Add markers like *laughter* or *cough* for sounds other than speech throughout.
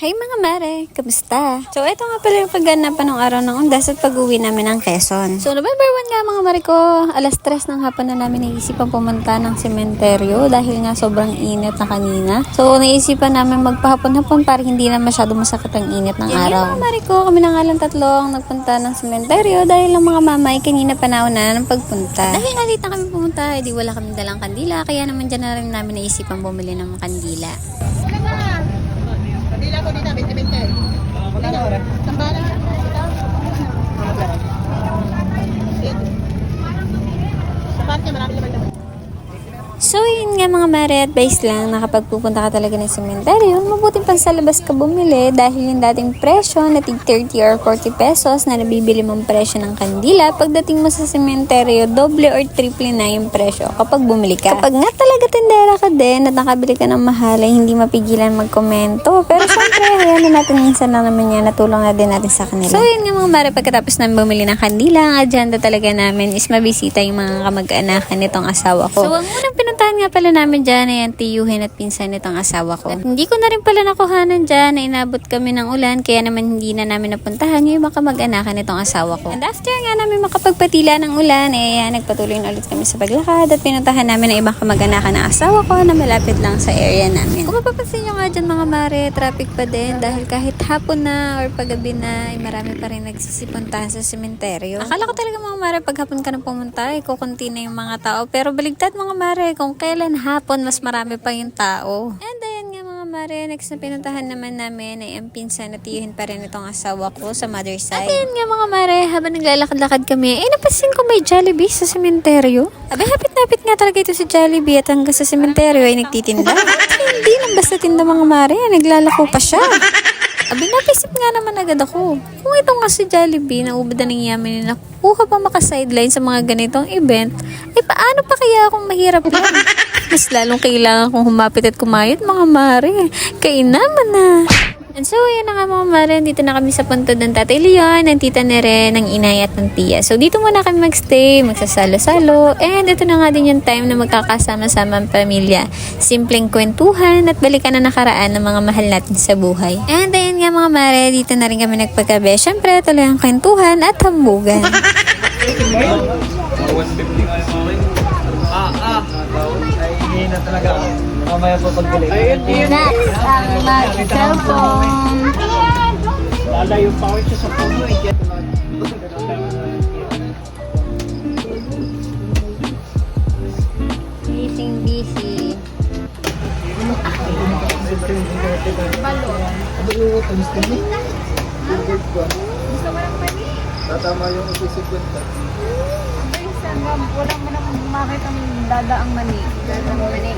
Hi mga mare, kamusta? So ito nga pala yung pagganapan ng araw ng undas at pag-uwi namin ng Quezon. So November 1 nga mga mare ko, alas 3 ng hapon na namin naisipan pumunta ng sementeryo dahil nga sobrang init na kanina. So naisipan namin magpahapon-hapon para hindi na masyado masakit ang init ng Yan araw. mga mare ko, kami na nga lang tatlong nagpunta ng sementeryo dahil ang mga mama ay kanina panahon na ng pagpunta. Dahil nga na kami pumunta, edi wala kami dalang kandila kaya naman dyan na rin namin naisipan bumili ng kandila. Kandila ko dito, 20-20. Wala na oras. Tambala. Sa parke, marami naman naman. So, yun nga mga mare, advice lang na kapag pupunta ka talaga ng sementeryo, mabuting pag sa labas ka bumili dahil yung dating presyo na tig 30 or 40 pesos na nabibili mong presyo ng kandila, pagdating mo sa sementeryo, doble or triple na yung presyo kapag bumili ka. Kapag nga talaga tendera ka din at nakabili ka ng mahal, ay hindi mapigilan magkomento. Pero syempre, *laughs* hayaan na natin minsan lang naman yan, natulong na din natin sa kanila. So, yun nga mga mare, pagkatapos namin bumili ng kandila, ang agenda talaga namin is mabisita yung mga kamag-anakan nitong asawa ko. So, ang unang pinuntahan nga pala namin dyan ay ang tiyuhin at pinsan nitong asawa ko. At hindi ko na rin pala nakuhanan dyan na inabot kami ng ulan kaya naman hindi na namin napuntahan yung mga kamag-anakan nitong asawa ko. And after nga namin makapagpatila ng ulan, eh yan, nagpatuloy na ulit kami sa paglakad at pinuntahan namin ang ibang kamag-anakan ng asawa ko na malapit lang sa area namin. Kung mapapansin nyo nga dyan mga mare, traffic pa din dahil kahit hapon na or paggabi na, ay marami pa rin nagsisipuntahan sa sementeryo. Akala ko talaga mga mare, pag hapon ka na pumunta, ay kukunti na yung mga tao. Pero baligtad mga mare, kung kailan hapon, mas marami pa yung tao. And then nga mga mare, next na pinuntahan naman namin ay ang pinsan at tiyuhin pa rin itong asawa ko sa mother side. At yun nga mga mare, habang naglalakad-lakad kami, ay napansin ko may Jollibee sa sementeryo. Abay, hapit-napit nga talaga ito si Jollibee at hanggang sa sementeryo ay nagtitinda. *laughs* Hindi lang basta tinda mga mare, naglalako pa siya. Abi, napisip nga naman agad ako. Kung ito nga si Jollibee, na ubad na ng yaman nila, kuha pa maka-sideline sa mga ganitong event, eh paano pa kaya akong mahirap yan? Mas lalong kailangan kong humapit at kumayot mga mare. Kainaman na. And so, yun na nga mga mare, dito na kami sa puntod ng Tatay Leon, ng Tita Nere, ng Inay at ng Tia. So, dito muna kami magstay, magsasalo-salo, and ito na nga din yung time na magkakasama-sama ang pamilya. Simpleng kwentuhan at balikan na nakaraan ng mga mahal natin sa buhay. And ayun nga mga mare, dito na rin kami nagpagkabe. Siyempre, tuloy ang kwentuhan at hambugan. Hindi na talaga. Mamaya po pagbili. Next, ang mag-cellphone. Lalayo pa ako sa puno eh. Busy, busy. Ano yung ka niya? Gusto mo ng mani? Tatama yung isip ko. Walang mo nang makita ang dadaang mani. Dadaang mani.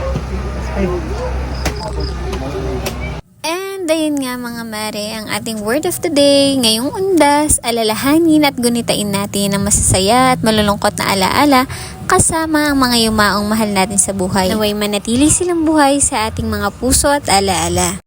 And ayun nga mga mare, ang ating word of the day, ngayong undas, alalahanin at gunitain natin ang masasaya at malulungkot na alaala kasama ang mga yumaong mahal natin sa buhay. Naway manatili silang buhay sa ating mga puso at alaala.